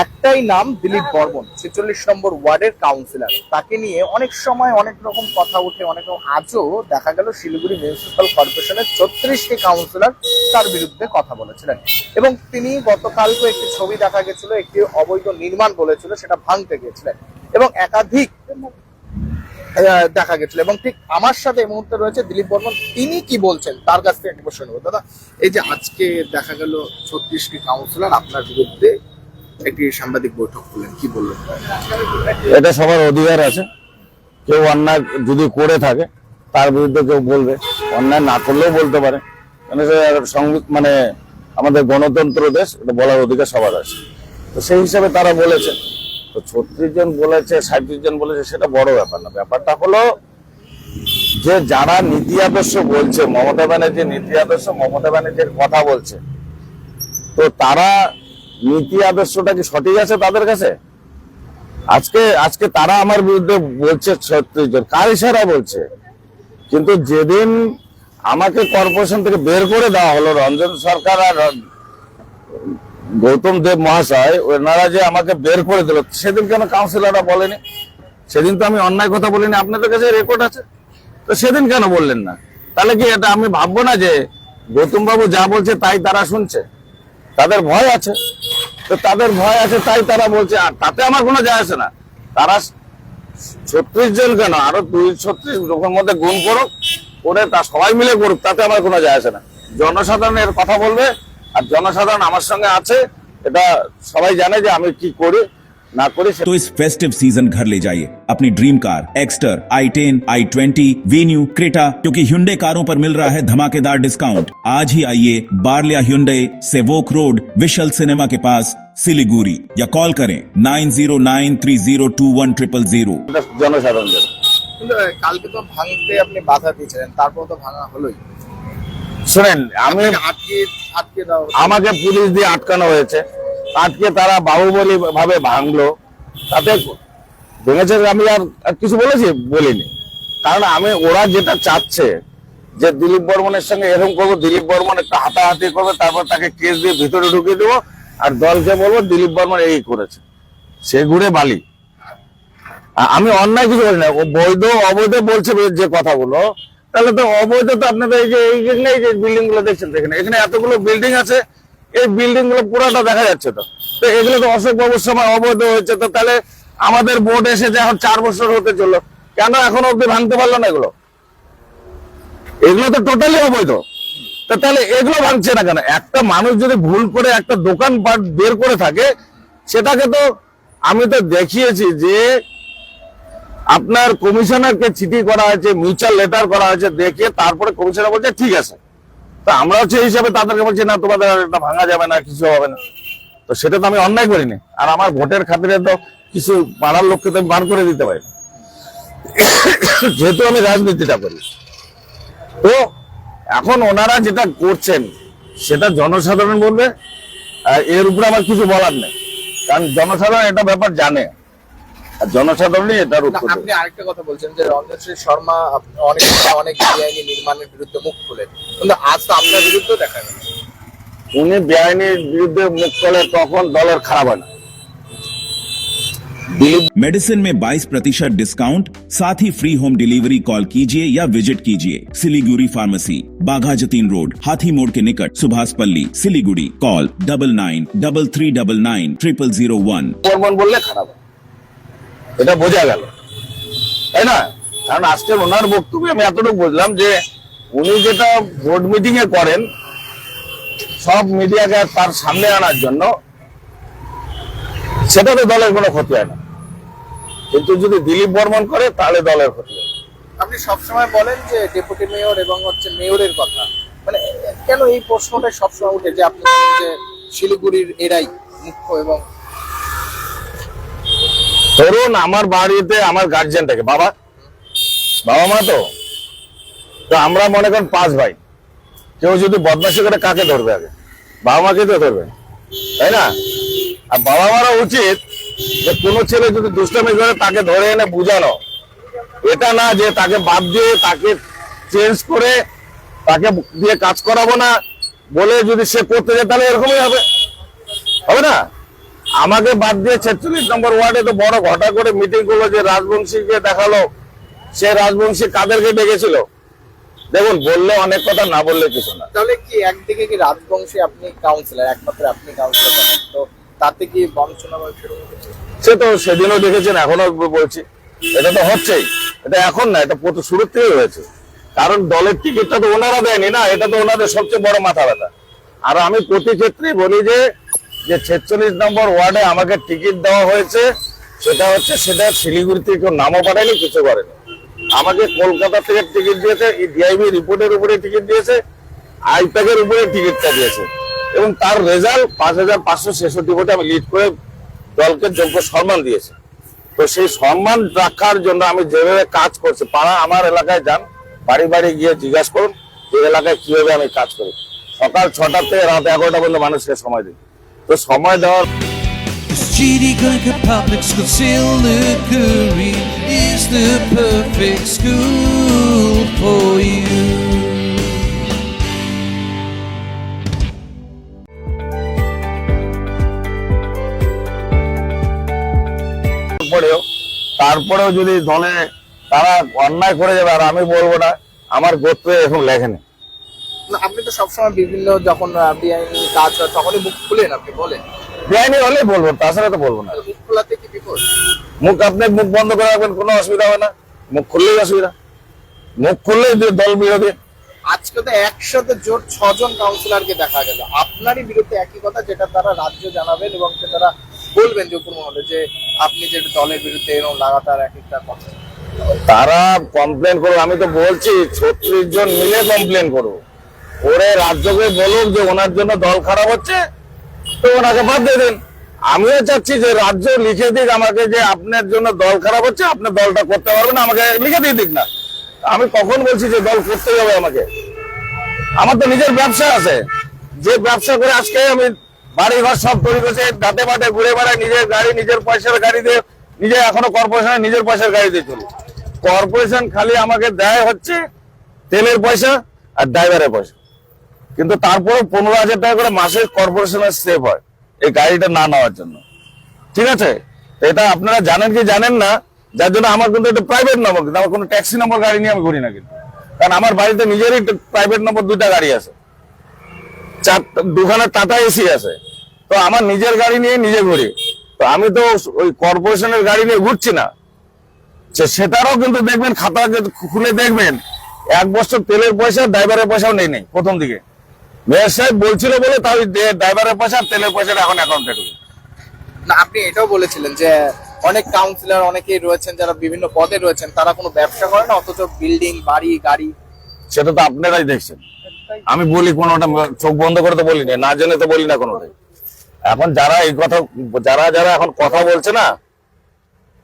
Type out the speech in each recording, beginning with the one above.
একটাই নাম দিলীপ বর্মন, ছেচল্লিশ নম্বর ওয়ার্ডের কাউন্সিলর তাকে নিয়ে অনেক সময় অনেক রকম কথা উঠে, অনেক রকম আজও দেখা গেল শিলিগুড়ি মিউনিসিপ্যাল কর্পোরেশনের ছত্রিশটি কাউন্সিলর তার বিরুদ্ধে কথা বলেছিলেন। এবং তিনি গতকালকে একটি ছবি দেখা গেছিল, একটি অবৈধ নির্মাণ বলেছিল, সেটা ভাঙতে গিয়েছিলেন। এবং একাধিক দেখা গেছিল। এবং ঠিক আমার সাথে এই মুহূর্তে রয়েছে দিলীপ বর্মন। তিনি কি বলছেন? তার কাছ থেকে একটু শুনব দাদা, এই যে আজকে দেখা গেল ছত্রিশটি কাউন্সিলর আপনার বিরুদ্ধে একটি সাংবাদিক বৈঠক করলেন, কি বললেন? এটা সবার অধিকার আছে। কেউ অন্যায় যদি করে থাকে, তার বিরুদ্ধে কেউ বলবে। অন্যায় না করলেও বলতে পারে। মানে মানে আমাদের গণতন্ত্র দেশ, এটা বলার অধিকার সবার আছে। তো সেই হিসাবে তারা বলেছে। তো ছত্রিশ জন বলেছে সাঁত্রিশ জন বলেছে, সেটা বড় ব্যাপার না। ব্যাপারটা হলো, যে যারা নীতি আদর্শ বলছে, মমতা ব্যানার্জির নীতি আদর্শ, মমতা ব্যানার্জির কথা বলছে, তো তারা নীতি আদর্শটা কি সঠিক আছে তাদের কাছে? আজকে আজকে তারা আমার বিরুদ্ধে বলছে ছত্রিশ জন। কার ইশারা বলছে? কিন্তু যেদিন আমাকে কর্পোরেশন থেকে বের করে দেওয়া হলো, রঞ্জন সরকার আর গৌতম দেব মহাশয়, ওনারা যে আমাকে বের করে দিল, সেদিন কেন কাউন্সিলররা বলেনি? সেদিন তো আমি অন্যায় কথা বলিনি, আপনাদের কাছে রেকর্ড আছে? তো সেদিন কেন বললেন না? তাহলে কি এটা আমি ভাববো না যে গৌতম বাবু যা বলছে তাই তারা শুনছে? তাদের ভয় আছে। তো তাদের ভয় আছে, তাই তারা বলছে, আর তাতে আমার কোনো যায় আসে না। তারা ছত্রিশ জন কেন? আরও দুই ছত্রিশ লোকের মধ্যে গুণ করুক, করে তা সবাই মিলে করুক, তাতে আমার কোনো যায় আসে না। জনসাধারণের কথা বলবে, আর জনসাধারণ আমার সঙ্গে আছে, এটা সবাই জানে যে আমি কি করি। না করি সে- तो इस फेस्टिव सीजन घर ले जाइए अपनी dream car Exter i ten i twenty Venue Creta क्योंकि hyundai कारों पर मिल रहा है धमाकेदार डिस्काउंट आज ही आइए Barlia hyundai Sevoke road Vishal cinema के पास सिलीगुड़ी या कॉल करें nine zero nine three zero two one triple zero এটা জনসাধারণদের কিন্তু আহ, কালকে তো ভাঙতে আপনি বাধা দিয়েছিলেন তারপর তো ভাঙা হলোই শোনেন আমি আপনাকে আটকে আটকে দাও আমাকে পুলিশ দিয়ে আটকানো হয়েছে আটকে তারা বাহুবলী ভাবে ভাঙলো। তাতে ভেঙেছে আমি আর কিছু বলেছি? বলিনি। কারণ আমি, ওরা যেটা চাচ্ছে যে দিলীপ বর্মনের সঙ্গে এরকম করব, দিলীপ বর্মন একটা হাতাহাতি করবে, তারপর তাকে কেস দিয়ে ভিতরে ঢুকিয়ে দেবো, আর দলকে বলব দিলীপ বর্মন এই করেছে। সে ঘুরে বালি। আমি অন্যায় কিছু বলি না বৈধ অবৈধ বলছে যে কথাগুলো, তাহলে তো অবৈধ তো আপনাদের এই যে এই যে বিল্ডিংগুলো দেখছেন তো এখানে। এখানে এতগুলো বিল্ডিং আছে এই বিল্ডিংগুলো পুরোটা দেখা যাচ্ছে তো। তো এগুলো তো অশোক বাবুর সময় অবৈধ হয়েছে তো তাহলে আমাদের বোর্ড এসে যে এখন চার বছর হতে চলল, কেন এখনও অব্দি ভাঙতে পারল না এগুলো? এগুলো তো টোটালি অবৈধ। তাহলে এগুলো ভাঙছে না কেন? একটা মানুষ যদি ভুল করে একটা দোকান বের করে থাকে, সেটাকে তো আমি তো দেখিয়েছি যে আপনার কমিশনারকে চিঠি করা হয়েছে মিউচুয়াল লেটার করা হয়েছে দেখে তারপরে কমিশনার বলছে, ঠিক আছে। তো আমরা হচ্ছে এই হিসাবে তাদেরকে বলছি, না, তোমাদের এটা ভাঙা যাবে না, কিছু হবে না। তো সেটা তো আমি অন্যায় করিনি। আর আমার ভোটের খাতিরে তো কিছু পাড়ার লোককে তো আমি বার করে দিতে পারি যেহেতু আমি রাজনীতিটা করি। তো এখন ওনারা যেটা করছেন, সেটা জনসাধারণ বলবে এর উপরে আমার কিছু বলার নেই। কারণ জনসাধারণ এটা ব্যাপার জানে। জনসাধারণই এটার না, উত্তর দেবে। আপনি আরেকটা কথা বলছেন যে রঞ্জন শ্রী শর্মা আপ- অনেক অনেক বেআইনি নির্মাণের বিরুদ্ধে মুখ খুলেন কিন্তু আজ তো আপনার বিরুদ্ধে দেখা গেল উনি বেআইনির বিরুদ্ধে মুখ করলে তখন দলের খারাপ হয় না দিলীপ मेडिसिन में 22 प्रतिशत डिस्काउंट साथ ही फ्री होम डिलीवरी कॉल कीजिए या विजिट कीजिए सिलीगुड़ी फार्मेसी बाघा जतीन रोड हाथी मोड़ के निकट Subhash Palli Siliguri call double nine double three double nine triple zero one Barman বললে খারাপ হয় এটা বোঝা গেল। তাই না? কারণ আজকের ওনার বক্তব্যে আমি এতটুকু বুঝলাম যে, উনি যেটা বোর্ড মিটিং এ করেন, সব মিডিয়াকে তার সামনে আনার জন্য সেটা তো দলের কোনো ক্ষতি হয় না। কিন্তু যদি দিলীপ বর্মন করে, তাহলে দলের ক্ষতি হয়। আপনি সবসময় বলেন যে ডেপুটি মেয়র এবং হচ্ছে মেয়রের কথা। মানে কেন এই প্রশ্নটা সবসময় উঠে যে আপনি যে শিলিগুড়ির এরাই মুখ্য এবং ধরুন আমার বাড়িতে আমার গার্জিয়ান থাকে। বাবা? বাবা মা তো? তো আমরা মনে করেন পাঁচ ভাই। কেউ যদি বদমাশি করে কাকে ধরবে আগে? বাবা মাকে তো ধরবে? তাই না? আর বাবা মারা উচিত যে কোনো ছেলে যদি দুষ্টামি করে তাকে ধরে এনে বুঝানো। এটা না যে তাকে বাদ দিয়ে তাকে চেঞ্জ করে তাকে দিয়ে কাজ করাবো না। বলে যদি সে করতে যায়, তাহলে এরকমই হবে। হবে না? আমাকে বাদ দিয়ে ছেচল্লিশ নম্বর ওয়ার্ডে তো বড় ঘটা করে মিটিং করল যে রাজবংশীকে দেখাল। সে রাজবংশী কাদেরকে ডেকেছিল? দেখুন বললে অনেক কথা না বললে কিছু না। তাহলে কি একদিকে কি রাজবংশী আপনি কাউন্সিলর একমাত্র আপনি কাউন্সিলর তো তাতে কি বঞ্চনা সে তো সেদিনও দেখেছেন এখনও বলছি। এটা তো হচ্ছেই। এটা এখন না এটা প্রথম শুরুর থেকেই হয়েছে। কারণ দলের টিকিটটা তো ওনারা দেয়নি না এটা তো ওনাদের সবচেয়ে বড় মাথা ব্যথা। আর আমি প্রতি ক্ষেত্রেই বলি যে যে ছেচল্লিশ নম্বর ওয়ার্ডে আমাকে টিকিট দেওয়া হয়েছে, সেটা হচ্ছে সেটা শিলিগুড়ি থেকে কেউ নামও পাঠায়নি, কিছু করেনি। আমাকে কলকাতা থেকে টিকিট দিয়েছে ডিআইবি রিপোর্টের উপরে টিকিট দিয়েছে, আইপ্যাকের উপরে টিকিটটা দিয়েছে। এবং তার রেজাল্ট পাঁচ হাজার পাঁচশো ছেষট্টি ভোটে আমি লিড করে দলকে যোগ্য সম্মান দিয়েছে। তো সেই সম্মান রাখার জন্য আমি যেভাবে কাজ করছি, পাড়া আমার এলাকায় যান, বাড়ি বাড়ি গিয়ে জিজ্ঞাসা করুন যে এলাকায় কীভাবে আমি কাজ করি। সকাল ছটা থেকে রাত এগারোটা পর্যন্ত মানুষকে সময় দিই। তো সময় দেওয়ার GD Glencoe Public School Silicuri is the perfect school for you. পরেও তারপরেও যদি দলে তারা অন্যায় করে যাবে আর আমি বলব না আমার গোত্রে এখন লেখেনি না, আপনি তো সবসময় বিভিন্ন যখন বেআইনি কাজ হয় তখনই মুখ খুলেন আপনি বলেন। বেআইনি বলব তাছাড়া তো বলব না। মুখ খোলাতে কি বিপদ? মুখ আপনি মুখ বন্ধ করে রাখবেন কোনো অসুবিধা হবে না। মুখ খুললেই অসুবিধা। মুখ খুললেই দল বিরোধী। আজকে তো একসাথে জোট ছজন কাউন্সিলরকে দেখা গেল। আপনারই বিরুদ্ধে একই কথা যেটা তারা রাজ্য জানাবেন এবং তারা বলবেন যে উপরমহলে যে আপনি যে দলের বিরুদ্ধে এরকম লাগাতার এক একটা কথা। তারা কমপ্লেন করবে আমি তো বলছি ছত্রিশ জন মিলে কমপ্লেন করব ওরে রাজ্যকে বলুক যে ওনার জন্য দল খারাপ হচ্ছে, তো ওনাকে বাদ দিয়ে দিন। আমিও চাচ্ছি যে রাজ্য লিখে দিক আমাকে যে আপনার জন্য দল খারাপ হচ্ছে আপনার দলটা করতে পারবেন আমাকে লিখে দিয়ে দিক না। আমি কখন বলছি যে দল করতে হবে আমাকে? আমার তো নিজের ব্যবসা আছে। যে ব্যবসা করে আজকে আমি বাড়ি ঘর সব তৈরি করছে ঘাটে বাটে ঘুরে বেড়াই, নিজের গাড়ি, নিজের পয়সার গাড়ি দিয়ে, নিজে এখনও কর্পোরেশনে নিজের পয়সার গাড়ি দিয়ে চলি। কর্পোরেশন খালি আমাকে দেয় হচ্ছে তেলের পয়সা আর ড্রাইভারের পয়সা। কিন্তু তারপরে পনেরো হাজার টাকা করে মাসে কর্পোরেশনের সেভ হয়। এই গাড়িটা না নেওয়ার জন্য। ঠিক আছে? এটা আপনারা জানেন কি জানেন না, যার জন্য আমার কিন্তু এটা প্রাইভেট নম্বর কিন্তু আমার কোনো ট্যাক্সি নম্বর গাড়ি নিয়ে আমি ঘুরি না কিন্তু। কারণ আমার বাড়িতে নিজেরই প্রাইভেট নম্বর দুটা গাড়ি আছে। চার, দুখানা টাটা এসি আছে। তো আমার নিজের গাড়ি নিয়ে নিজে ঘুরি। তো আমি তো ওই কর্পোরেশনের গাড়ি নিয়ে ঘুরছি না। সেটারও কিন্তু দেখবেন, খাতা খুলে দেখবেন, এক বছর তেলের পয়সা ড্রাইভারের পয়সাও নেই নেই, প্রথম দিকে। মেয়র সাহেব বলছিল বলে তাই ড্রাইভারের পয়সা তেলের পয়সাটা এখন অ্যাকাউন্টে ঢুকে না আপনি এটাও বলেছিলেন যে অনেক কাউন্সিলর অনেকেই রয়েছেন যারা বিভিন্ন পদে রয়েছেন তারা কোনো ব্যবসা করে না অথচ বিল্ডিং বাড়ি গাড়ি? সেটা তো আপনারাই দেখছেন। আমি বলি কোনোটা চোখ বন্ধ করে তো বলি না না জেনে তো বলি না কোনোটাই। এখন যারা এই কথা যারা যারা এখন কথা বলছে না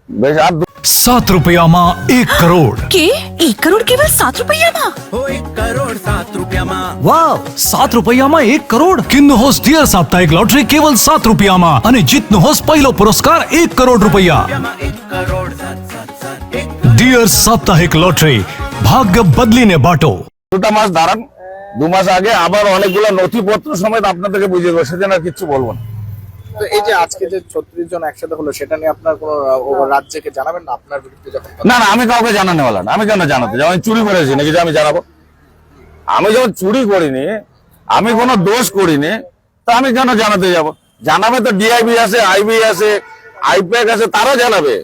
বেশ আর सात रुपया माँ एक करोड़। के? एक करोड़ केवल सात रुपया माँ? एक करोड़ सात रुपया माँ। वाह सात रुपया माँ एक करोड़। किन्न होस डियर साप्ताहिक लॉटरी केवल सात रुपया माँ अने जितन होस पहलो पुरस्कार एक करोड़ रुपया। डियर साप्ताहिक लॉटरी भाग्य बदली ने बाटो धारण দু মাস আগে আবার অনেকগুলো নথিপত্র সমেত আপনাদেরকে বুঝিয়ে দেবো সেদিন আর কিছু বলবো তো এই যে আজকে যে ছত্রিশ জন একসাথে হলো সেটা নিয়ে আপনার কোনো রাজ্যকে জানাবেন না আপনার বিরুদ্ধে যখন না না আমি কাউকে জানানো হলো না। আমি কেন জানাতে যাব আমি চুরি করেছি নাকি যে আমি জানাব? আমি যখন চুরি করিনি আমি কোনো দোষ করিনি তা আমি কেন জানাতে যাব? জানাবে তো ডিআইবি আছে আইবি আছে আইপ্যাক আছে তারা জানাবে।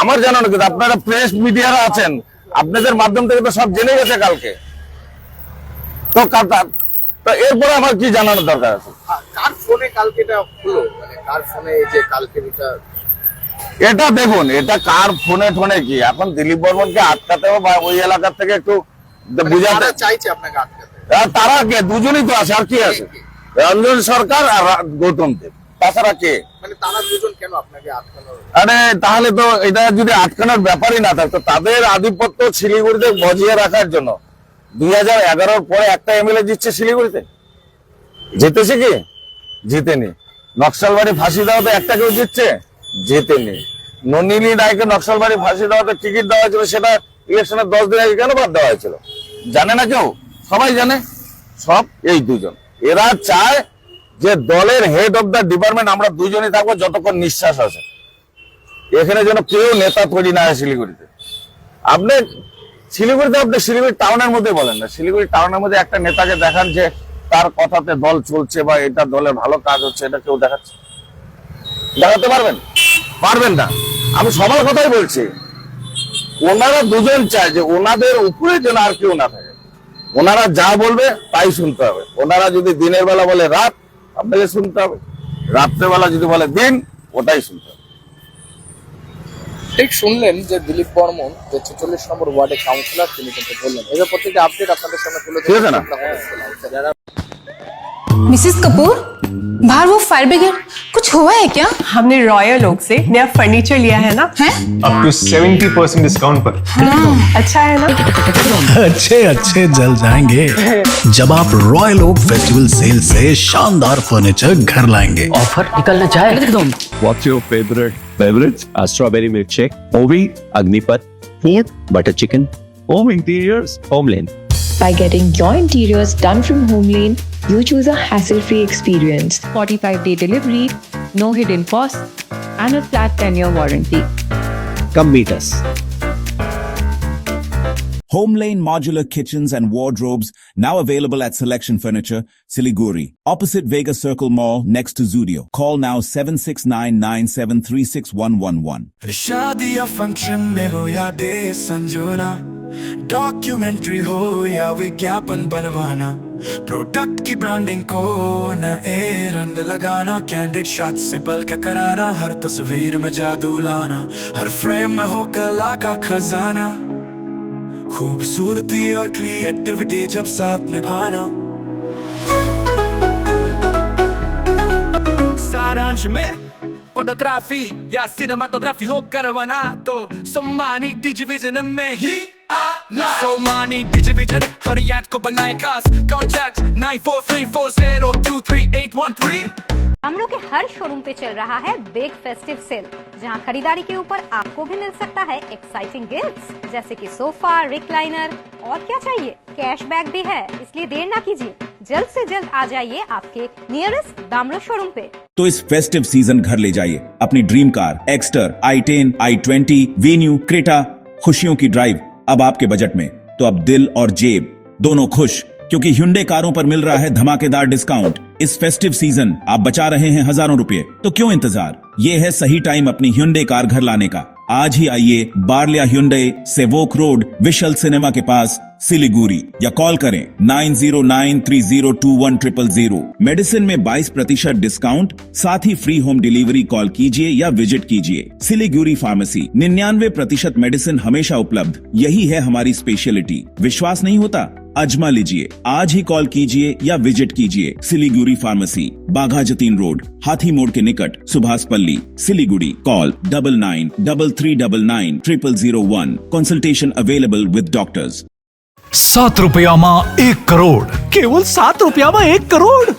আমার জানানো কিন্তু আপনারা প্রেস মিডিয়ারা আছেন। আপনাদের মাধ্যম থেকে তো সব জেনে গেছে কালকে। তো তা- এরপরে আমার কি জানানোর দরকার আছে? কার ফোনে কালকে এটা হলো? মানে কার ফোনে এই যে কালকে এটা? এটা দেখুন এটা কার ফোনে ফোনে কি? এখন দিলীপ বর্মনকে আটকাতে হবে বা ওই এলাকা থেকে একটু মানে বুঝাতে চাইছে আপনাকে আটকাতে। তারা কে? দুজনই তো আছে আর কি আছে? রঞ্জন সরকার আর গৌতম দেব। তাছাড়া কে? মানে তারা দুজন কেন আপনাকে আটকানোর? আরে তাহলে তো এটা যদি আটকানোর ব্যাপারই না থাকতো তাদের আধিপত্য শিলিগুড়িতে বজিয়ে রাখার জন্য। দুই হাজার এগারোর পরে একটা এমএলএ জিতছে শিলিগুড়িতে। জিতেছে কি? জিতেনি। নকশালবাড়ি ফাঁসি দেওয়াতে একটা কেউ জিতছে? জিতেনি। নন্দিনী রায়কে নকশালবাড়ি ফাঁসি দেওয়াতে টিকিট দেওয়া হয়েছিল, সেটা ইলেকশনের দশ দিন আগে কেন বাদ দেওয়া হয়েছিল? জানে না কেউ? সবাই জানে। সব এই দুজন। এরা চায় যে দলের হেড অফ দ্য ডিপার্টমেন্ট আমরা দুজনই থাকব যতক্ষণ নিঃশ্বাস আছে এখানে যেন কেউ নেতা তৈরি না হয় শিলিগুড়িতে। আপনি শিলিগুড়িতে আপনি শিলিগুড়ি টাউনের মধ্যে বলেন না। শিলিগুড়ি টাউনের মধ্যে একটা নেতাকে দেখান যে তার কথাতে দল চলছে বা এটা দলের ভালো কাজ হচ্ছে, এটা কেউ দেখাচ্ছে। দেখাতে পারবেন? পারবেন না। আমি সবার কথাই বলছি। ওনারা দুজন চায় যে ওনাদের উপরে যেন আর কেউ না থাকে। ওনারা যা বলবে তাই শুনতে হবে। ওনারা যদি দিনের বেলা বলে রাত আপনাকে শুনতে হবে। রাত্রেবেলা যদি বলে দিন, ওটাই শুনতে হবে। ঠিক শুনলেন যে দিলীপ বর্মন যে ছেচল্লিশ নম্বর ওয়ার্ডের কাউন্সিলর তিনি কিন্তু বললেন। এবার প্রত্যেকটা আপডেট আপনাদের সামনে তুলে ধরে मिसेस कपूर बाहर वो फायर ब्रिगेड कुछ हुआ है क्या? हमने रॉयल ओक से नया फर्नीचर लिया है ना। हैं? Up to seventy percent discount पर। अच्छा है ना। अच्छे अच्छे जल जाएँगे। जब आप रॉयल ओक फेस्टिवल सेल से शानदार फर्नीचर घर लाएँगे। ऑफ़र निकलना चाहे एकदम What's your favorite beverage? A strawberry milkshake, Ovi, Agnipat, Yep. butter chicken, home interiors, Homeland. By getting your interiors done from Homelane, you choose a hassle-free experience. 45-day delivery, no hidden costs, and a flat 10-year warranty. Come meet us. Homelane modular kitchens and wardrobes now available at Selection Furniture, Siliguri, opposite Vega Circle Mall next to Zudio. Call now 769-9736-111. शादी या function में हो या day संजोना documentary हो या विज्ञापन बनवाना product की ब्रांडिंग को न ए रंग लगाना कैंडिड शॉट से बल के कराना हर तस्वीर में जादू लाना हर फ्रेम में हो कला का खजाना खूबसूरती और क्रिएटिविटी जब साथ निभाना सारांश में फोटोग्राफी या सिनेमाटोग्राफी हो करवाना तो सम्मानी डिजिविजन में ही आना सम्मानी डिजिविजन फरियाद को बनाए खास थ्री हम लोग के हर शोरूम पे चल रहा है बिग फेस्टिव सेल जहाँ खरीदारी के ऊपर आपको भी मिल सकता है एक्साइटिंग गिफ्ट्स जैसे कि सोफा रिक्लाइनर और क्या चाहिए? कैशबैक भी है इसलिए देर ना कीजिए। जल्द से जल्द आ जाइए आपके नियरेस्ट दामरो शोरूम पे। तो इस फेस्टिव सीज़न घर ले जाइए। अपनी dream car Exter i ten i twenty Venue Creta खुशियों की ड्राइव अब आपके बजट में तो अब दिल और जेब, दोनों खुश, क्योंकि Hyundai कारों पर मिल रहा है धमाकेदार डिस्काउंट इस फेस्टिव सीज़न आप बचा रहे हैं हज़ारों रुपए तो क्यों इंतज़ार? ये है सही टाइम अपनी ह्यूंडे कार घर लाने का। आज ही आइए Barlia Hyundai Sevoke road Vishal cinema के पास सिलीगुड़ी या कॉल करें nine zero nine three zero two one triple zero. Medicine में 22 प्रतिशत डिस्काउंट, साथ ही फ्री होम डिलीवरी कॉल कीजिए या विज़िट कीजिए। सिलीगुड़ी फार्मेसी निन्यानवे प्रतिशत मेडिसिन हमेशा उपलब्ध, यही है हमारी स्पेशलिटी विश्वास नहीं होता? अजमा लीजिए आज ही कॉल कीजिए या विज़िट कीजिए सिलीगुड़ी फार्मेसी बाघा जतीन रोड हाथी मोड़ के निकट Subhash Palli Siliguri call double nine double three double nine triple zero one consultation available with doctors सात रुपयामा एक करोड़। केवल सात रुपयामा एक करोड़।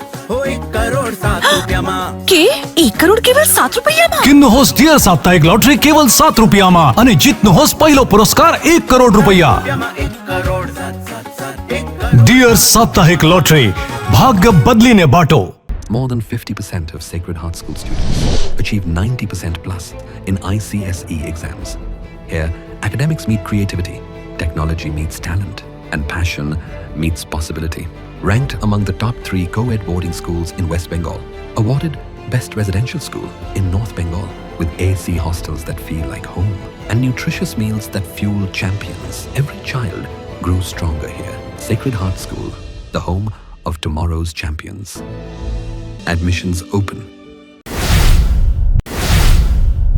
एक करोड़ सात हाँ। रुपयामा के? एक करोड़ केवल सात रुपयामा किन्नु होस डियर साप्ताहिक लॉटरी केवल सात रुपयामा અને જીતનો હોસ પહેલો પુરસ્કાર એક एक crore. Dear ಸಾಪ್ತಾಹಿಕ್ lottery Bhagya ಬದ್ಲಿನೇ ಬಾಟೋ More than 50% of Sacred Heart School students achieve 90% plus in ICSE exams. Here, academics meet creativity, technology meets talent, and passion meets possibility. Ranked among the top three co ed boarding schools in West Bengal, awarded Best Residential School in North Bengal, with AC hostels that feel like home and nutritious meals that fuel champions, every child grew stronger here. Sacred Heart School, the home of tomorrow's champions. Admissions open